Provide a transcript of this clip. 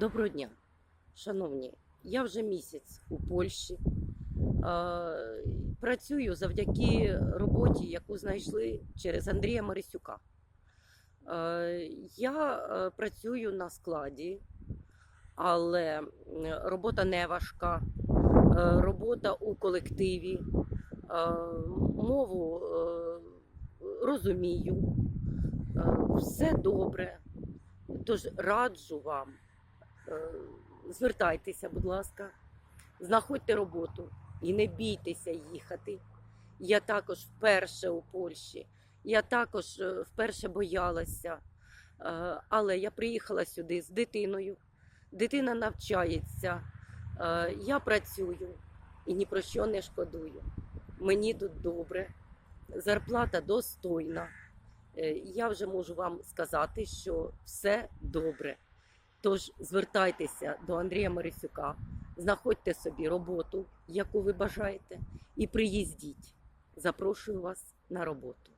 Доброго дня, шановні. Я вже місяць у Польщі. Працюю завдяки роботі, яку знайшли через Андрія Марисюка. Я е, працюю на складі, але робота не важка, е, робота у колективі, е, мову розумію, все добре. Тож раджу вам. Е, Звертайтеся, будь ласка, знаходьте роботу і не бійтеся їхати. Я також вперше у Польщі, я також е, вперше боялася, Е, але я приїхала сюди з дитиною. Дитина навчається, я працюю і ні про що не шкодую. Мені тут добре, зарплата достойна. Я вже можу вам сказати, що все добре. Тож звертайтеся до Андрія Марисюка, знаходьте собі роботу, яку ви бажаєте, і приїздіть. Запрошую вас на роботу.